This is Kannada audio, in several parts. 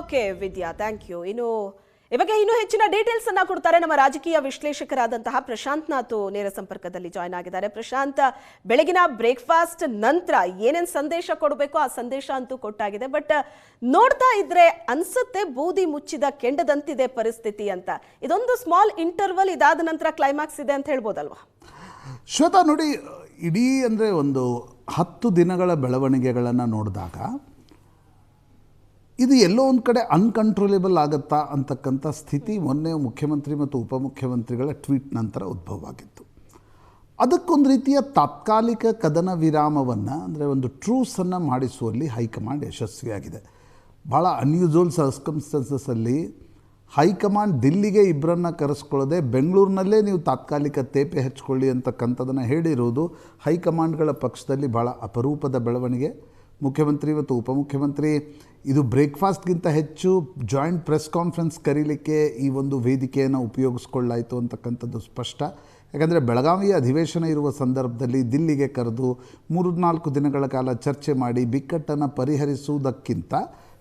ಓಕೆ ವಿದ್ಯಾ ಥ್ಯಾಂಕ್ ಯು ಇನ್ನು ಇವಾಗ ಇನ್ನೂ ಹೆಚ್ಚಿನ ಡೀಟೇಲ್ಸ್ ಅನ್ನ ಕೊಡ್ತಾರೆ ನಮ್ಮ ರಾಜಕೀಯ ವಿಶ್ಲೇಷಕರಾದಂತಹ ಪ್ರಶಾಂತ್ ನಾಥು ನೇರ ಸಂಪರ್ಕದಲ್ಲಿ ಜಾಯ್ನ್ ಆಗಿದ್ದಾರೆ. ಪ್ರಶಾಂತ್ ಬೆಳಗಿನ ಬ್ರೇಕ್ಫಾಸ್ಟ್ ನಂತರ ಏನೇನು ಸಂದೇಶ ಕೊಡಬೇಕು ಆ ಸಂದೇಶ ಅಂತೂ ಕೊಟ್ಟಾಗಿದೆ. ಬಟ್ ನೋಡ್ತಾ ಇದ್ರೆ ಅನ್ಸುತ್ತೆ ಬೂದಿ ಮುಚ್ಚಿದ ಕೆಂಡದಂತಿದೆ ಪರಿಸ್ಥಿತಿ ಅಂತ. ಇದೊಂದು ಸ್ಮಾಲ್ ಇಂಟರ್ವಲ್ ಇದಾದ ನಂತರ ಕ್ಲೈಮ್ಯಾಕ್ಸ್ ಇದೆ ಅಂತ ಹೇಳ್ಬೋದಲ್ವಾ? ಶ್ವೇತಾ ನೋಡಿ ಇಡೀ ಅಂದರೆ ಒಂದು ಹತ್ತು ದಿನಗಳ ಬೆಳವಣಿಗೆಗಳನ್ನು ನೋಡಿದಾಗ ಇದು ಎಲ್ಲೋ ಒಂದು ಕಡೆ ಅನ್ಕಂಟ್ರೋಲೇಬಲ್ ಆಗುತ್ತಾ ಅಂತಕ್ಕಂಥ ಸ್ಥಿತಿ ಮೊನ್ನೆ ಮುಖ್ಯಮಂತ್ರಿ ಮತ್ತು ಉಪಮುಖ್ಯಮಂತ್ರಿಗಳ ಟ್ವೀಟ್ ನಂತರ ಉದ್ಭವವಾಗಿತ್ತು ಅದಕ್ಕೊಂದು ರೀತಿಯ ತಾತ್ಕಾಲಿಕ ಕದನ ವಿರಾಮವನ್ನು, ಅಂದರೆ ಒಂದು ಟ್ರೂಸನ್ನು ಮಾಡಿಸುವಲ್ಲಿ ಹೈಕಮಾಂಡ್ ಯಶಸ್ವಿಯಾಗಿದೆ. ಭಾಳ ಅನ್ಯೂಸುವಲ್ ಸರ್ಕಮ್ಸ್ಟೆನ್ಸಸ್ಸಲ್ಲಿ ಹೈಕಮಾಂಡ್ ದಿಲ್ಲಿಗೆ ಇಬ್ಬರನ್ನು ಕರೆಸ್ಕೊಳ್ಳದೆ ಬೆಂಗಳೂರಿನಲ್ಲೇ ನೀವು ತಾತ್ಕಾಲಿಕ ತೇಪೆ ಹಚ್ಕೊಳ್ಳಿ ಅಂತಕ್ಕಂಥದನ್ನು ಹೇಳಿರುವುದು ಹೈಕಮಾಂಡ್ಗಳ ಪಕ್ಷದಲ್ಲಿ ಭಾಳ ಅಪರೂಪದ ಬೆಳವಣಿಗೆ. ಮುಖ್ಯಮಂತ್ರಿ ಮತ್ತು ಉಪಮುಖ್ಯಮಂತ್ರಿ, ಇದು ಬ್ರೇಕ್ಫಾಸ್ಟ್ಗಿಂತ ಹೆಚ್ಚು ಜಾಯಿಂಟ್ ಪ್ರೆಸ್ ಕಾನ್ಫರೆನ್ಸ್ ಕರೀಲಿಕ್ಕೆ ಈ ಒಂದು ವೇದಿಕೆಯನ್ನು ಉಪಯೋಗಿಸ್ಕೊಳ್ಳಾಯಿತು ಅಂತಕ್ಕಂಥದ್ದು ಸ್ಪಷ್ಟ. ಯಾಕಂದರೆ ಬೆಳಗಾವಿಯ ಅಧಿವೇಶನ ಇರುವ ಸಂದರ್ಭದಲ್ಲಿ ದಿಲ್ಲಿಗೆ ಕರೆದು ಮೂರು ನಾಲ್ಕು ದಿನಗಳ ಕಾಲ ಚರ್ಚೆ ಮಾಡಿ ಬಿಕ್ಕಟ್ಟನ್ನು ಪರಿಹರಿಸುವುದಕ್ಕಿಂತ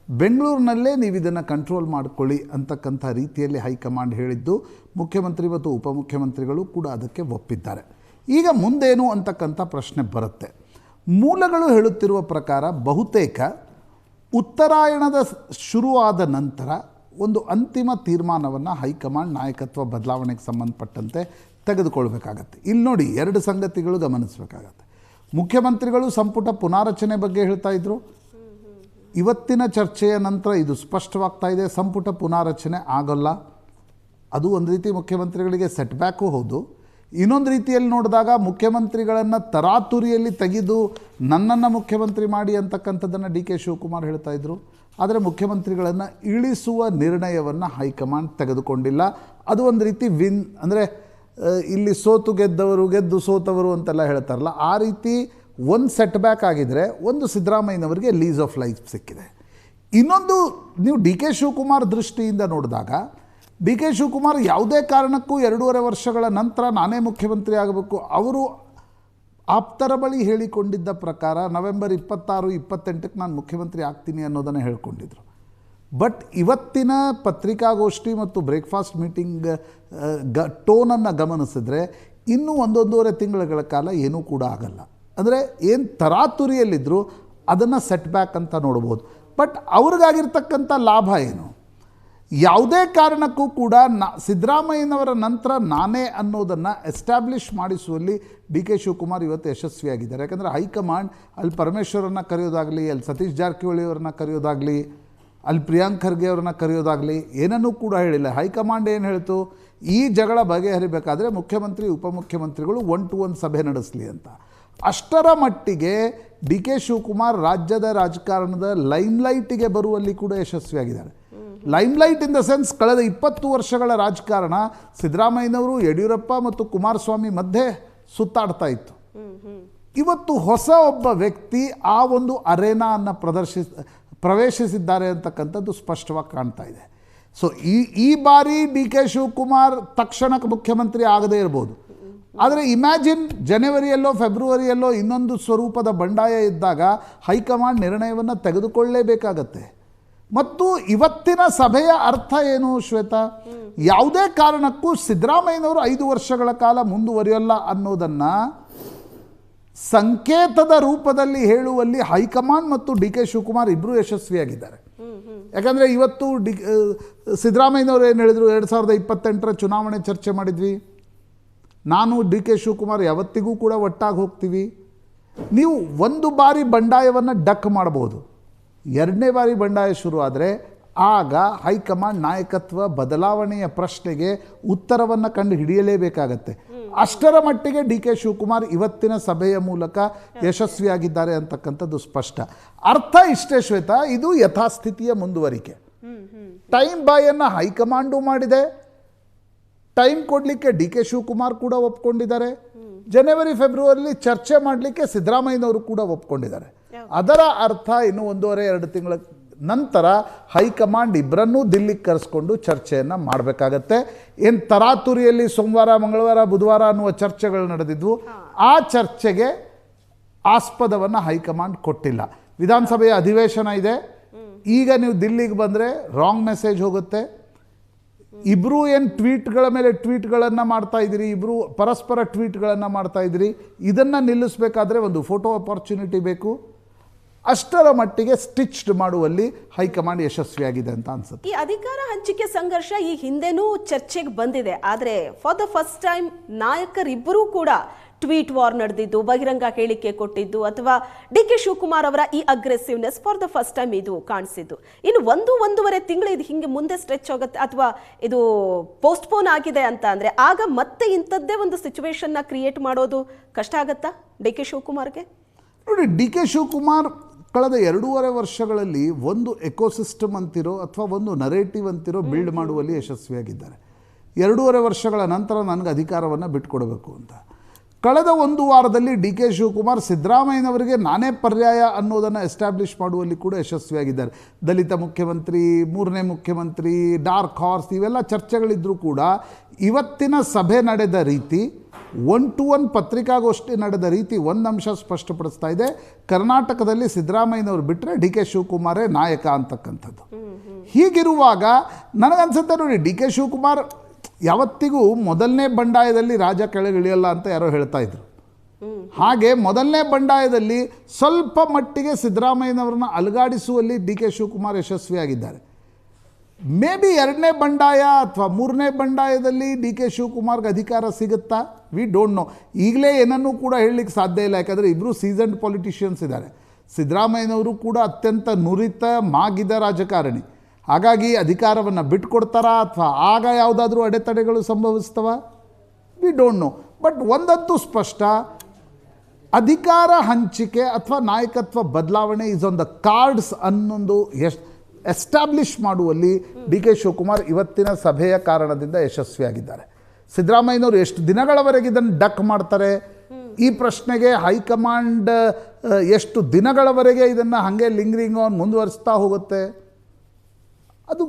ಬೆಂಗಳೂರಿನಲ್ಲೇ ನೀವು ಇದನ್ನು ಕಂಟ್ರೋಲ್ ಮಾಡಿಕೊಳ್ಳಿ ಅಂತಕ್ಕಂಥ ರೀತಿಯಲ್ಲಿ ಹೈಕಮಾಂಡ್ ಹೇಳಿದ್ದು, ಮುಖ್ಯಮಂತ್ರಿ ಮತ್ತು ಉಪಮುಖ್ಯಮಂತ್ರಿಗಳು ಕೂಡ ಅದಕ್ಕೆ ಒಪ್ಪಿದ್ದಾರೆ. ಈಗ ಮುಂದೇನು ಅಂತಕ್ಕಂಥ ಪ್ರಶ್ನೆ ಬರುತ್ತೆ. ಮೂಲಗಳು ಹೇಳುತ್ತಿರುವ ಪ್ರಕಾರ ಬಹುತೇಕ ಉತ್ತರಾಯಣದ ಶುರುವಾದ ನಂತರ ಒಂದು ಅಂತಿಮ ತೀರ್ಮಾನವನ್ನು ಹೈಕಮಾಂಡ್ ನಾಯಕತ್ವ ಬದಲಾವಣೆಗೆ ಸಂಬಂಧಪಟ್ಟಂತೆ ತೆಗೆದುಕೊಳ್ಬೇಕಾಗತ್ತೆ. ಇಲ್ಲಿ ನೋಡಿ ಎರಡು ಸಂಗತಿಗಳು ಗಮನಿಸಬೇಕಾಗತ್ತೆ. ಮುಖ್ಯಮಂತ್ರಿಗಳು ಸಂಪುಟ ಪುನಾರಚನೆ ಬಗ್ಗೆ ಹೇಳ್ತಾ ಇದ್ರು. ಇವತ್ತಿನ ಚರ್ಚೆಯ ನಂತರ ಇದು ಸ್ಪಷ್ಟವಾಗ್ತಾ ಇದೆ. ಸಂಪುಟ ಪುನಾರಚನೆ ಆಗೋಲ್ಲ. ಅದು ಒಂದು ರೀತಿ ಮುಖ್ಯಮಂತ್ರಿಗಳಿಗೆ ಸೆಟ್ಬ್ಯಾಕು ಹೌದು. ಇನ್ನೊಂದು ರೀತಿಯಲ್ಲಿ ನೋಡಿದಾಗ ಮುಖ್ಯಮಂತ್ರಿಗಳನ್ನು ತರಾತುರಿಯಲ್ಲಿ ತೆಗೆದು ನನ್ನನ್ನು ಮುಖ್ಯಮಂತ್ರಿ ಮಾಡಿ ಅಂತಕ್ಕಂಥದ್ದನ್ನು ಡಿ ಕೆ ಶಿವಕುಮಾರ್ ಹೇಳ್ತಾ ಇದ್ರು. ಆದರೆ ಮುಖ್ಯಮಂತ್ರಿಗಳನ್ನು ಇಳಿಸುವ ನಿರ್ಣಯವನ್ನು ಹೈಕಮಾಂಡ್ ತೆಗೆದುಕೊಂಡಿಲ್ಲ. ಅದು ಒಂದು ರೀತಿ ವಿನ್, ಅಂದರೆ ಇಲ್ಲಿ ಸೋತು ಗೆದ್ದವರು ಗೆದ್ದು ಸೋತವರು ಅಂತೆಲ್ಲ ಹೇಳ್ತಾರಲ್ಲ, ಆ ರೀತಿ ಒಂದು ಸೆಟ್ ಬ್ಯಾಕ್ ಆಗಿದ್ರೆ ಒಂದು ಸಿದ್ದರಾಮಯ್ಯನವರಿಗೆ ಲೀಸ್ ಆಫ್ ಲೈಫ್ ಸಿಕ್ಕಿದೆ. ಇನ್ನೊಂದು, ನೀವು ಡಿ ಕೆ ಶಿವಕುಮಾರ್ ದೃಷ್ಟಿಯಿಂದ ನೋಡಿದಾಗ ಡಿ ಕೆ ಶಿವಕುಮಾರ್ ಯಾವುದೇ ಕಾರಣಕ್ಕೂ ಎರಡೂವರೆ ವರ್ಷಗಳ ನಂತರ ನಾನೇ ಮುಖ್ಯಮಂತ್ರಿ ಆಗಬೇಕು. ಅವರು ಆಪ್ತರ ಬಳಿ ಹೇಳಿಕೊಂಡಿದ್ದ ಪ್ರಕಾರ ನವೆಂಬರ್ ಇಪ್ಪತ್ತಾರು, ಇಪ್ಪತ್ತೆಂಟಕ್ಕೆ ನಾನು ಮುಖ್ಯಮಂತ್ರಿ ಆಗ್ತೀನಿ ಅನ್ನೋದನ್ನು ಹೇಳ್ಕೊಂಡಿದ್ರು. ಬಟ್ ಇವತ್ತಿನ ಪತ್ರಿಕಾಗೋಷ್ಠಿ ಮತ್ತು ಬ್ರೇಕ್ಫಾಸ್ಟ್ ಮೀಟಿಂಗ್ ಗ, ಟೋನನ್ನು ಗಮನಿಸಿದ್ರೆ ಇನ್ನೂ ಒಂದೊಂದೂವರೆ ತಿಂಗಳುಗಳ ಕಾಲ ಏನೂ ಕೂಡ ಆಗಲ್ಲ. ಅಂದರೆ ಏನು ತರಾತುರಿಯಲ್ಲಿದ್ದರೂ ಅದನ್ನು ಸೆಟ್ ಬ್ಯಾಕ್ ಅಂತ ನೋಡ್ಬೋದು. ಬಟ್ ಅವ್ರಿಗಾಗಿರ್ತಕ್ಕಂಥ ಲಾಭ ಏನು? ಯಾವುದೇ ಕಾರಣಕ್ಕೂ ಕೂಡ ನಾ, ಸಿದ್ದರಾಮಯ್ಯನವರ ನಂತರ ನಾನೇ ಅನ್ನೋದನ್ನು ಎಸ್ಟಾಬ್ಲಿಷ್ ಮಾಡಿಸುವಲ್ಲಿ ಡಿ ಕೆ ಶಿವಕುಮಾರ್ ಇವತ್ತು ಯಶಸ್ವಿಯಾಗಿದ್ದಾರೆ. ಯಾಕಂದರೆ ಹೈಕಮಾಂಡ್ ಅಲ್ಲಿ ಪರಮೇಶ್ವರನ್ನ ಕರೆಯೋದಾಗಲಿ, ಅಲ್ಲಿ ಸತೀಶ್ ಜಾರಕಿಹೊಳಿ ಅವರನ್ನ ಕರೆಯೋದಾಗಲಿ, ಅಲ್ಲಿ ಪ್ರಿಯಾಂಕ್ ಖರ್ಗೆ ಅವ್ರನ್ನ ಕರೆಯೋದಾಗಲಿ, ಏನನ್ನೂ ಕೂಡ ಹೇಳಿಲ್ಲ. ಹೈಕಮಾಂಡ್ ಏನು ಹೇಳ್ತು? ಈ ಜಗಳ ಬಗೆಹರಿಬೇಕಾದ್ರೆ ಮುಖ್ಯಮಂತ್ರಿ, ಉಪಮುಖ್ಯಮಂತ್ರಿಗಳು ಒನ್ ಟು ಒನ್ ಸಭೆ ನಡೆಸಲಿ ಅಂತ. ಅಷ್ಟರ ಮಟ್ಟಿಗೆ ಡಿ ಕೆ ಶಿವಕುಮಾರ್ ರಾಜ್ಯದ ರಾಜಕಾರಣದ ಲೈಮ್ಲೈಟಿಗೆ ಬರುವಲ್ಲಿ ಕೂಡ ಯಶಸ್ವಿಯಾಗಿದ್ದಾರೆ. ಲೈಮ್ಲೈಟ್ ಇನ್ ದ ಸೆನ್ಸ್ ಕಳೆದ ಇಪ್ಪತ್ತು ವರ್ಷಗಳ ರಾಜಕಾರಣ ಸಿದ್ದರಾಮಯ್ಯನವರು, ಯಡಿಯೂರಪ್ಪ ಮತ್ತು ಕುಮಾರಸ್ವಾಮಿ ಮಧ್ಯೆ ಸುತ್ತಾಡ್ತಾ ಇತ್ತು. ಇವತ್ತು ಹೊಸ ಒಬ್ಬ ವ್ಯಕ್ತಿ ಆ ಒಂದು ಅರೇನಾವನ್ನು ಪ್ರದರ್ಶಿ ಪ್ರವೇಶಿಸಿದ್ದಾರೆ ಅಂತಕ್ಕಂಥದ್ದು ಸ್ಪಷ್ಟವಾಗಿ ಕಾಣ್ತಾ ಇದೆ. ಸೊ ಈ ಈ ಬಾರಿ ಡಿ ಕೆ ಶಿವಕುಮಾರ್ ತಕ್ಷಣಕ್ಕೆ ಮುಖ್ಯಮಂತ್ರಿ ಆಗದೇ ಇರ್ಬೋದು. ಆದರೆ ಇಮ್ಯಾಜಿನ್ ಜನವರಿಯಲ್ಲೋ, ಫೆಬ್ರವರಿಯಲ್ಲೋ ಇನ್ನೊಂದು ಸ್ವರೂಪದ ಬಂಡಾಯ ಇದ್ದಾಗ ಹೈಕಮಾಂಡ್ ನಿರ್ಣಯವನ್ನು ತೆಗೆದುಕೊಳ್ಳಲೇಬೇಕಾಗತ್ತೆ ಮತ್ತು ಇವತ್ತಿನ ಸಭೆಯ ಅರ್ಥ ಏನು ಶ್ವೇತಾ? ಯಾವುದೇ ಕಾರಣಕ್ಕೂ ಸಿದ್ದರಾಮಯ್ಯನವರು ಐದು ವರ್ಷಗಳ ಕಾಲ ಮುಂದುವರಿಯಲ್ಲ ಅನ್ನೋದನ್ನು ಸಂಕೇತದ ರೂಪದಲ್ಲಿ ಹೇಳುವಲ್ಲಿ ಹೈಕಮಾಂಡ್ ಮತ್ತು ಡಿ ಕೆ ಶಿವಕುಮಾರ್ ಇಬ್ಬರು ಯಶಸ್ವಿಯಾಗಿದ್ದಾರೆ. ಯಾಕಂದರೆ ಇವತ್ತು ಡಿ ಸಿದ್ದರಾಮಯ್ಯನವರು ಏನು ಹೇಳಿದರು? ಎರಡು ಸಾವಿರದ ಇಪ್ಪತ್ತೆಂಟರ ಚುನಾವಣೆ ಚರ್ಚೆ ಮಾಡಿದ್ವಿ. ನಾನು ಡಿ ಕೆ ಶಿವಕುಮಾರ್ ಯಾವತ್ತಿಗೂ ಕೂಡ ಒಟ್ಟಾಗಿ ಹೋಗ್ತೀವಿ. ನೀವು ಒಂದು ಬಾರಿ ಬಂಡಾಯವನ್ನು ಡಕ್ ಮಾಡ್ಬೋದು. ಎರಡನೇ ಬಾರಿ ಬಂಡಾಯ ಶುರುವಾದರೆ ಆಗ ಹೈಕಮಾಂಡ್ ನಾಯಕತ್ವ ಬದಲಾವಣೆಯ ಪ್ರಶ್ನೆಗೆ ಉತ್ತರವನ್ನು ಕಂಡು ಹಿಡಿಯಲೇಬೇಕಾಗತ್ತೆ. ಅಷ್ಟರ ಮಟ್ಟಿಗೆ ಡಿ ಕೆ ಶಿವಕುಮಾರ್ ಇವತ್ತಿನ ಸಭೆಯ ಮೂಲಕ ಯಶಸ್ವಿಯಾಗಿದ್ದಾರೆ ಅಂತಕ್ಕಂಥದ್ದು ಸ್ಪಷ್ಟ. ಅರ್ಥ ಇಷ್ಟೇ ಶ್ವೇತ, ಇದು ಯಥಾಸ್ಥಿತಿಯ ಮುಂದುವರಿಕೆ. ಟೈಮ್ ಬಾಯನ್ನು ಹೈಕಮಾಂಡು ಮಾಡಿದೆ. ಟೈಮ್ ಕೊಡಲಿಕ್ಕೆ ಡಿ ಕೆ ಶಿವಕುಮಾರ್ ಕೂಡ ಒಪ್ಕೊಂಡಿದ್ದಾರೆ. ಜನವರಿ ಫೆಬ್ರವರಿಲಿ ಚರ್ಚೆ ಮಾಡಲಿಕ್ಕೆ ಸಿದ್ದರಾಮಯ್ಯನವರು ಕೂಡ ಒಪ್ಕೊಂಡಿದ್ದಾರೆ. ಅದರ ಅರ್ಥ ಇನ್ನು ಒಂದೂವರೆ ಎರಡು ತಿಂಗಳ ನಂತರ ಹೈಕಮಾಂಡ್ ಇಬ್ಬರನ್ನೂ ದಿಲ್ಲಿಗೆ ಕರೆಸ್ಕೊಂಡು ಚರ್ಚೆಯನ್ನು ಮಾಡಬೇಕಾಗತ್ತೆ. ಏನು ತರಾತುರಿಯಲ್ಲಿ ಸೋಮವಾರ ಮಂಗಳವಾರ ಬುಧವಾರ ಅನ್ನುವ ಚರ್ಚೆಗಳು ನಡೆದಿದ್ವು. ಆ ಚರ್ಚೆಗೆ ಆಸ್ಪದವನ್ನು ಹೈಕಮಾಂಡ್ ಕೊಟ್ಟಿಲ್ಲ. ವಿಧಾನಸಭೆಯ ಅಧಿವೇಶನ ಇದೆ. ಈಗ ನೀವು ದಿಲ್ಲಿಗೆ ಬಂದರೆ ರಾಂಗ್ ಮೆಸೇಜ್ ಹೋಗುತ್ತೆ. ಇಬ್ಬರು ಏನು ಟ್ವೀಟ್ಗಳ ಮೇಲೆ ಟ್ವೀಟ್ಗಳನ್ನು ಮಾಡ್ತಾ ಇದ್ದೀರಿ ಇಬ್ಬರು ಪರಸ್ಪರ ಟ್ವೀಟ್ಗಳನ್ನು ಮಾಡ್ತಾ ಇದ್ದೀರಿ ಇದನ್ನು ನಿಲ್ಲಿಸಬೇಕಾದ್ರೆ ಒಂದು ಫೋಟೋ ಅಪಾರ್ಚುನಿಟಿ ಬೇಕು. ಅಷ್ಟರ ಮಟ್ಟಿಗೆ ಸ್ಟಿಚ್ಡ್ ಮಾಡುವಲ್ಲಿ ಹೈಕಮಾಂಡ್ ಯಶಸ್ವಿಯಾಗಿದೆ ಅಂತ ಅನ್ಸುತ್ತೆ. ಈ ಅಧಿಕಾರ ಹಂಚಿಕೆ ಸಂಘರ್ಷ ಈ ಹಿಂದೆನೂ ಚರ್ಚೆಗೆ ಬಂದಿದೆ. ಆದರೆ ಫಾರ್ ದ ಫಸ್ಟ್ ಟೈಮ್ ನಾಯಕರಿಬ್ಬರೂ ಕೂಡ ಟ್ವೀಟ್ ವಾರ್ ನಡೆದಿದ್ದು ಬಹಿರಂಗ ಹೇಳಿಕೆ ಕೊಟ್ಟಿದ್ದು ಅಥವಾ ಡಿ ಕೆ ಶಿವಕುಮಾರ್ ಅವರ ಈ aggressiveness for the first time ಇದು ಕಾಣಿಸಿದ್ದು. ಇನ್ನು ಒಂದು ಒಂದೂವರೆ ತಿಂಗಳು ಇದು ಹಿಂಗೆ ಮುಂದೆ ಸ್ಟ್ರೆಚ್ ಆಗುತ್ತೆ ಅಥವಾ ಇದು ಪೋಸ್ಟ್ಪೋನ್ ಆಗಿದೆ ಅಂತ ಅಂದರೆ ಆಗ ಮತ್ತೆ ಇಂಥದ್ದೇ ಒಂದು ಸಿಚುವೇಶನ್ನ ಕ್ರಿಯೇಟ್ ಮಾಡೋದು ಕಷ್ಟ ಆಗುತ್ತಾ ಡಿ ಕೆ ಶಿವಕುಮಾರ್ಗೆ? ನೋಡಿ ಡಿ ಕೆ ಶಿವಕುಮಾರ್ ಕಳೆದ ಎರಡೂವರೆ ವರ್ಷಗಳಲ್ಲಿ ಒಂದು ಎಕೋಸಿಸ್ಟಮ್ ಅಂತಿರೋ ಅಥವಾ ಒಂದು ನರೇಟಿವ್ ಅಂತಿರೋ ಬಿಲ್ಡ್ ಮಾಡುವಲ್ಲಿ ಯಶಸ್ವಿಯಾಗಿದ್ದಾರೆ. ಎರಡೂವರೆ ವರ್ಷಗಳ ನಂತರ ನನಗೆ ಅಧಿಕಾರವನ್ನು ಬಿಟ್ಕೊಡಬೇಕು ಅಂತ. ಕಳೆದ ಒಂದು ವಾರದಲ್ಲಿ ಡಿ ಕೆ ಶಿವಕುಮಾರ್ ಸಿದ್ದರಾಮಯ್ಯನವರಿಗೆ ನಾನೇ ಪರ್ಯಾಯ ಅನ್ನೋದನ್ನು ಎಸ್ಟಾಬ್ಲಿಷ್ ಮಾಡುವಲ್ಲಿ ಕೂಡ ಯಶಸ್ವಿಯಾಗಿದ್ದಾರೆ. ದಲಿತ ಮುಖ್ಯಮಂತ್ರಿ ಮೂರನೇ ಮುಖ್ಯಮಂತ್ರಿ ಡಾರ್ಕ್ ಹಾರ್ಸ್ ಇವೆಲ್ಲ ಚರ್ಚೆಗಳಿದ್ದರೂ ಕೂಡ ಇವತ್ತಿನ ಸಭೆ ನಡೆದ ರೀತಿ ಒನ್ ಟು ಒನ್ ಪತ್ರಿಕಾಗೋಷ್ಠಿ ನಡೆದ ರೀತಿ ಒಂದು ಅಂಶ ಸ್ಪಷ್ಟಪಡಿಸ್ತಾ ಇದೆ. ಕರ್ನಾಟಕದಲ್ಲಿ ಸಿದ್ದರಾಮಯ್ಯನವರು ಬಿಟ್ಟರೆ ಡಿ ಕೆ ಶಿವಕುಮಾರೇ ನಾಯಕ ಅಂತಕ್ಕಂಥದ್ದು. ಹೀಗಿರುವಾಗ ನನಗನ್ಸುತ್ತೆ ನೋಡಿ, ಡಿ ಕೆ ಶಿವಕುಮಾರ್ ಯಾವತ್ತಿಗೂ ಮೊದಲನೇ ಬಂಡಾಯದಲ್ಲಿ ರಾಜ ಕೆಳಗಿಳಿಯಲ್ಲ ಅಂತ ಯಾರೋ ಹೇಳ್ತಾ ಇದ್ರು. ಹಾಗೆ ಮೊದಲನೇ ಬಂಡಾಯದಲ್ಲಿ ಸ್ವಲ್ಪ ಮಟ್ಟಿಗೆ ಸಿದ್ದರಾಮಯ್ಯನವ್ರನ್ನ ಅಲುಗಾಡಿಸುವಲ್ಲಿ ಡಿ ಕೆ ಶಿವಕುಮಾರ್ ಯಶಸ್ವಿಯಾಗಿದ್ದಾರೆ. ಮೇ ಬಿ ಎರಡನೇ ಬಂಡಾಯ ಅಥವಾ ಮೂರನೇ ಬಂಡಾಯದಲ್ಲಿ ಡಿ ಕೆ ಶಿವಕುಮಾರ್ಗೆ ಅಧಿಕಾರ ಸಿಗುತ್ತಾ? ವಿ ಡೋಂಟ್ ನೋ ಈಗಲೇ ಏನನ್ನೂ ಕೂಡ ಹೇಳಲಿಕ್ಕೆ ಸಾಧ್ಯ ಇಲ್ಲ. ಯಾಕಂದರೆ ಇಬ್ಬರು ಸೀಸನ್ಡ್ ಪೊಲಿಟಿಷಿಯನ್ಸ್ ಇದ್ದಾರೆ. ಸಿದ್ದರಾಮಯ್ಯನವರು ಕೂಡ ಅತ್ಯಂತ ನುರಿತ, ಮಾಗಿದ ರಾಜಕಾರಣಿ. ಹಾಗಾಗಿ ಅಧಿಕಾರವನ್ನು ಬಿಟ್ಕೊಡ್ತಾರಾ ಅಥವಾ ಆಗ ಯಾವುದಾದ್ರೂ ಅಡೆತಡೆಗಳು ಸಂಭವಿಸ್ತವ? ವಿ ಡೋಂಟ್ ನೋ ಬಟ್ ಒಂದಂತೂ ಸ್ಪಷ್ಟ. ಅಧಿಕಾರ ಹಂಚಿಕೆ ಅಥವಾ ನಾಯಕತ್ವ ಬದಲಾವಣೆ ಇಸ್ ಆನ್ ದ ಕಾರ್ಡ್ಸ್ ಅನ್ನೊಂದು ಎಸ್ ಎಸ್ಟಾಬ್ಲಿಷ್ ಮಾಡುವಲ್ಲಿ ಡಿ ಕೆ ಶಿವಕುಮಾರ್ ಇವತ್ತಿನ ಸಭೆಯ ಕಾರಣದಿಂದ ಯಶಸ್ವಿಯಾಗಿದ್ದಾರೆ. ಸಿದ್ದರಾಮಯ್ಯನವರು ಎಷ್ಟು ದಿನಗಳವರೆಗೆ ಇದನ್ನು ಡಕ್ ಮಾಡ್ತಾರೆ? ಈ ಪ್ರಶ್ನೆಗೆ ಹೈಕಮಾಂಡ್ ಎಷ್ಟು ದಿನಗಳವರೆಗೆ ಇದನ್ನು ಹಾಗೆ ಲಿಂಗ್ರಿಂಗ್ ಆನ್ ಮುಂದುವರಿಸ್ತಾ ಹೋಗುತ್ತೆ? ಅದು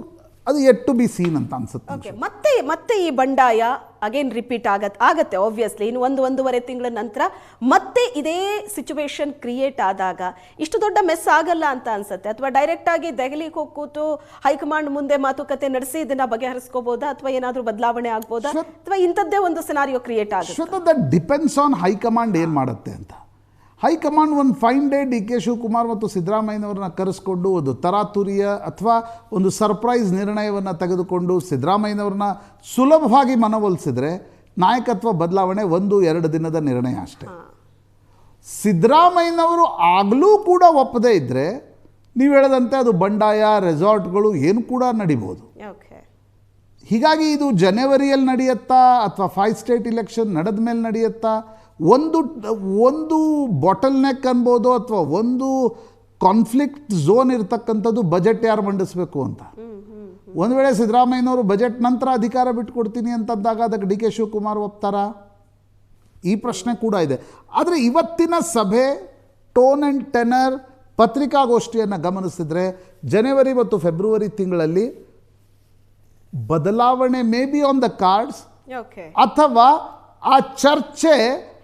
ಅದು ಎಟ್ ಟು ಬಿ ಸೀನ್ ಅಂತ ಅನ್ಸುತ್ತೆ ಮತ್ತೆ ಮತ್ತೆ ಈ ಬಂಡಾಯ ಅಗೇನ್ ರಿಪೀಟ್ ಆಗತ್ತೆ ಆಗತ್ತೆ ಆಬ್ವಿಯಸ್ಲಿ ಇನ್ನು ಒಂದು ಒಂದೂವರೆ ತಿಂಗಳ ನಂತರ ಮತ್ತೆ ಇದೇ ಸಿಚುವೇಶನ್ ಕ್ರಿಯೇಟ್ ಆದಾಗ ಇಷ್ಟು ದೊಡ್ಡ ಮೆಸ್ ಆಗಲ್ಲ ಅಂತ ಅನ್ಸುತ್ತೆ. ಅಥವಾ ಡೈರೆಕ್ಟ್ ಆಗಿ ದೆಹಲಿಗೆ ಹೋಗಿ ಕೂತು ಹೈಕಮಾಂಡ್ ಮುಂದೆ ಮಾತುಕತೆ ನಡೆಸಿ ಇದನ್ನ ಬಗೆಹರಿಸ್ಕೋಬಹುದಾ ಅಥವಾ ಏನಾದರೂ ಬದಲಾವಣೆ ಆಗ್ಬೋದಾ? ಅಥವಾ ಇಂಥದ್ದೇ ಒಂದು ಸಿನಾರಿಯೋ ಕ್ರಿಯೇಟ್ ಆಗುತ್ತೆ? ಡಿಪೆಂಡ್ಸ್ ಆನ್ ಹೈಕಮಾಂಡ್ ಏನು ಮಾಡುತ್ತೆ ಅಂತ. ಹೈಕಮಾಂಡ್ ಒಂದು fine day D K Shivakumar ಮತ್ತು ಸಿದ್ದರಾಮಯ್ಯನವ್ರನ್ನ ಕರೆಸ್ಕೊಂಡು ಒಂದು ತರಾತುರಿಯ ಅಥವಾ ಒಂದು ಸರ್ಪ್ರೈಸ್ ನಿರ್ಣಯವನ್ನು ತೆಗೆದುಕೊಂಡು ಸಿದ್ದರಾಮಯ್ಯನವ್ರನ್ನ ಸುಲಭವಾಗಿ ಮನವೊಲಿಸಿದ್ರೆ ನಾಯಕತ್ವ ಬದಲಾವಣೆ ಒಂದು ಎರಡು ದಿನದ ನಿರ್ಣಯ ಅಷ್ಟೇ. ಸಿದ್ದರಾಮಯ್ಯನವರು ಆಗಲೂ ಕೂಡ ಒಪ್ಪದೇ ಇದ್ದರೆ ನೀವು ಹೇಳದಂತೆ ಅದು ಬಂಡಾಯ ರೆಸಾರ್ಟ್ಗಳು ಏನು ಕೂಡ ನಡಿಬೋದು. ಓಕೆ. ಹೀಗಾಗಿ ಇದು ಜನವರಿಯಲ್ಲಿ ನಡೆಯುತ್ತಾ ಅಥವಾ ಫೈವ್ ಸ್ಟೇಟ್ ಇಲೆಕ್ಷನ್ ನಡೆದ ಮೇಲೆ ನಡೆಯುತ್ತಾ ಒಂದು ಒಂದು ಬಾಟಲ್ ನೆಕ್ ಅನ್ಬೋದು ಅಥವಾ ಒಂದು ಕಾನ್ಫ್ಲಿಕ್ಟ್ ಝೋನ್ ಇರತಕ್ಕಂಥದ್ದು ಬಜೆಟ್ ಯಾರು ಮಂಡಿಸ್ಬೇಕು ಅಂತ? ಒಂದು ವೇಳೆ ಸಿದ್ದರಾಮಯ್ಯನವರು ಬಜೆಟ್ ನಂತರ ಅಧಿಕಾರ ಬಿಟ್ಕೊಡ್ತೀನಿ ಅಂತಂದಾಗ ಅದಕ್ಕೆ ಡಿ ಕೆ ಶಿವಕುಮಾರ್ ಒಪ್ತಾರ? ಈ ಪ್ರಶ್ನೆ ಕೂಡ ಇದೆ. ಆದರೆ ಇವತ್ತಿನ ಸಭೆ ಟೋನ್ ಆ್ಯಂಡ್ ಟೆನರ್ ಪತ್ರಿಕಾಗೋಷ್ಠಿಯನ್ನು ಗಮನಿಸಿದ್ರೆ ಜನವರಿ ಮತ್ತು ಫೆಬ್ರವರಿ ತಿಂಗಳಲ್ಲಿ ಬದಲಾವಣೆ may be on the cards ಅಥವಾ ಆ ಚರ್ಚೆ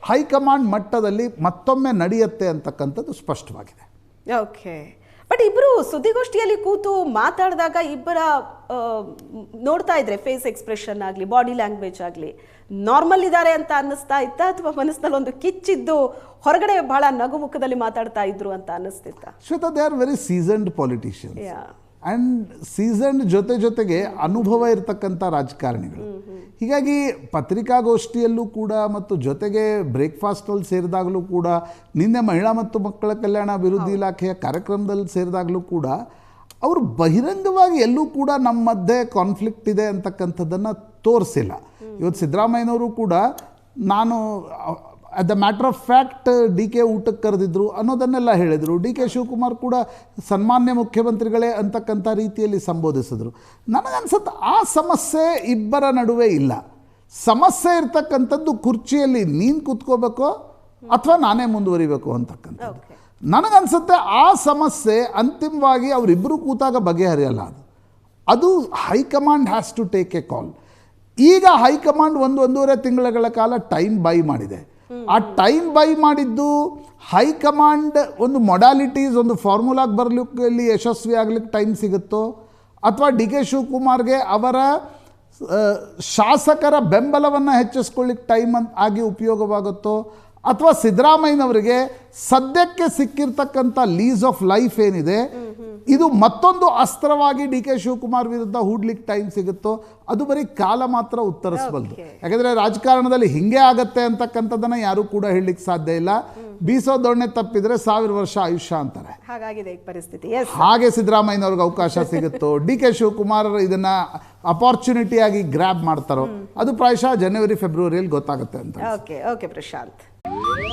ಹೈಕಮಾಂಡ್ ಮಟ್ಟದಲ್ಲಿ ಮತ್ತೊಮ್ಮೆ ನಡೆಯುತ್ತೆ ಅಂತಕ್ಕಂಥದ್ದು ಸ್ಪಷ್ಟವಾಗಿದೆ. ಓಕೆ. ಬಟ್ ಇಬ್ಬರು ಸುದ್ದಿಗೋಷ್ಠಿಯಲ್ಲಿ ಕೂತು ಮಾತಾಡಿದಾಗ ಇಬ್ಬರ ನೋಡ್ತಾ ಇದ್ರೆ ಫೇಸ್ ಎಕ್ಸ್ಪ್ರೆಷನ್ ಆಗಲಿ ಬಾಡಿ ಲ್ಯಾಂಗ್ವೇಜ್ ಆಗಲಿ ನಾರ್ಮಲ್ ಇದ್ದಾರೆ ಅಂತ ಅನ್ನಿಸ್ತಾ ಇತ್ತಾ ಅಥವಾ ಮನಸ್ಸಿನಲ್ಲಿ ಒಂದು ಕಿಚ್ಚಿದ್ದು ಹೊರಗಡೆ ಬಹಳ ನಗುಮುಖದಲ್ಲಿ ಮಾತಾಡ್ತಾ ಇದ್ರು ಅಂತ ಅನ್ನಿಸ್ತಿತ್ತ? Shweta they are very seasoned politicians yeah and season ಜೊತೆ ಜೊತೆಗೆ ಅನುಭವ ಇರತಕ್ಕಂಥ ರಾಜಕಾರಣಿಗಳು. ಹೀಗಾಗಿ ಪತ್ರಿಕಾಗೋಷ್ಠಿಯಲ್ಲೂ ಕೂಡ ಮತ್ತು ಜೊತೆಗೆ ಬ್ರೇಕ್ಫಾಸ್ಟಲ್ಲಿ ಸೇರಿದಾಗಲೂ ಕೂಡ ನಿನ್ನೆ ಮಹಿಳಾ ಮತ್ತು ಮಕ್ಕಳ ಕಲ್ಯಾಣ ಅಭಿವೃದ್ಧಿ ಇಲಾಖೆಯ ಕಾರ್ಯಕ್ರಮದಲ್ಲಿ ಸೇರಿದಾಗಲೂ ಕೂಡ ಅವರು ಬಹಿರಂಗವಾಗಿ ಎಲ್ಲೂ ಕೂಡ ನಮ್ಮ ಮಧ್ಯೆ ಕಾನ್ಫ್ಲಿಕ್ಟ್ ಇದೆ ಅಂತಕ್ಕಂಥದ್ದನ್ನು ತೋರಿಸಿಲ್ಲ. ಇವತ್ತು ಸಿದ್ದರಾಮಯ್ಯನವರು ಕೂಡ ನಾನು the matter of fact D K ಊಟಕ್ಕೆ ಕರೆದಿದ್ರು ಅನ್ನೋದನ್ನೆಲ್ಲ ಹೇಳಿದರು. ಡಿ ಕೆ ಶಿವಕುಮಾರ್ ಕೂಡ ಸನ್ಮಾನ್ಯ ಮುಖ್ಯಮಂತ್ರಿಗಳೇ ಅಂತಕ್ಕಂಥ ರೀತಿಯಲ್ಲಿ ಸಂಬೋಧಿಸಿದ್ರು. ನನಗನ್ಸುತ್ತೆ ಆ ಸಮಸ್ಯೆ ಇಬ್ಬರ ನಡುವೆ ಇಲ್ಲ. ಸಮಸ್ಯೆ ಇರ್ತಕ್ಕಂಥದ್ದು ಕುರ್ಚಿಯಲ್ಲಿ ನೀನು ಕೂತ್ಕೋಬೇಕೋ ಅಥವಾ ನಾನೇ ಮುಂದುವರಿಬೇಕು ಅಂತಕ್ಕಂಥದ್ದು. ನನಗನ್ಸುತ್ತೆ ಆ ಸಮಸ್ಯೆ ಅಂತಿಮವಾಗಿ ಅವರಿಬ್ಬರು ಕೂತಾಗ ಬಗೆಹರಿಯಲ್ಲ ಅದು. ಅದು high command has to take a call ಈಗ ಹೈಕಮಾಂಡ್ ಒಂದು ಒಂದೂವರೆ ತಿಂಗಳ ಕಾಲ ಟೈಮ್ ಬೈ ಮಾಡಿದೆ. ಆ ಟೈಮ್ ಬೈ ಮಾಡಿದ್ದು ಹೈಕಮಾಂಡ್ ಒಂದು ಮೊಡಾಲಿಟೀಸ್ ಒಂದು ಫಾರ್ಮುಲಾಗೆ ಬರ್ಲಿಕ್ಕೆ ಯಶಸ್ವಿ ಆಗ್ಲಿಕ್ಕೆ ಟೈಮ್ ಸಿಗುತ್ತೋ? ಅಥವಾ ಡಿ ಕೆ ಶಿವಕುಮಾರ್ಗೆ ಅವರ ಶಾಸಕರ ಬೆಂಬಲವನ್ನು ಹೆಚ್ಚಿಸ್ಕೊಳ್ಳಿಕ್ಕೆ ಟೈಮ್ ಅಂತ ಆಗಿ ಉಪಯೋಗವಾಗುತ್ತೋ? ಅಥವಾ ಸಿದ್ದರಾಮಯ್ಯನವರಿಗೆ ಸದ್ಯಕ್ಕೆ ಸಿಕ್ಕಿರ್ತಕ್ಕಂಥ ಲೀಸ್ ಆಫ್ ಲೈಫ್ ಏನಿದೆ ಇದು ಮತ್ತೊಂದು ಅಸ್ತ್ರವಾಗಿ ಡಿ ಕೆ ಶಿವಕುಮಾರ್ ವಿರುದ್ಧ ಹೂಡ್ಲಿಕ್ಕೆ ಟೈಮ್ ಸಿಗುತ್ತೋ ಅದು ಬರೀ ಕಾಲ ಮಾತ್ರ ಉತ್ತರಿಸಬಲ್ದು ಯಾಕಂದರೆ ರಾಜಕಾರಣದಲ್ಲಿ ಹಿಂಗೆ ಆಗತ್ತೆ ಅಂತಕ್ಕಂಥದ್ದನ್ನು ಯಾರೂ ಕೂಡ ಹೇಳಲಿಕ್ಕೆ ಸಾಧ್ಯ ಇಲ್ಲ. ಬೀಸೋ ದೊಣ್ಣೆ ತಪ್ಪಿದ್ರೆ ಸಾವಿರ ವರ್ಷ ಆಯುಷ್ಯ ಅಂತಾರೆ. ಹಾಗಾಗಿದೆ ಪರಿಸ್ಥಿತಿ. ಹಾಗೆ ಸಿದ್ದರಾಮಯ್ಯನವ್ರಿಗೆ ಅವಕಾಶ ಸಿಗುತ್ತೋ ಡಿ ಕೆ ಶಿವಕುಮಾರ್ ಇದನ್ನ ಅಪಾರ್ಚುನಿಟಿ ಆಗಿ ಗ್ರ್ಯಾಬ್ ಮಾಡ್ತಾರೋ ಅದು ಪ್ರಾಯಶಃ ಜನವರಿ ಫೆಬ್ರವರಿಯಲ್ಲಿ ಗೊತ್ತಾಗುತ್ತೆ ಅಂತ ಓಕೆ ಓಕೆ ಪ್ರಶಾಂತ್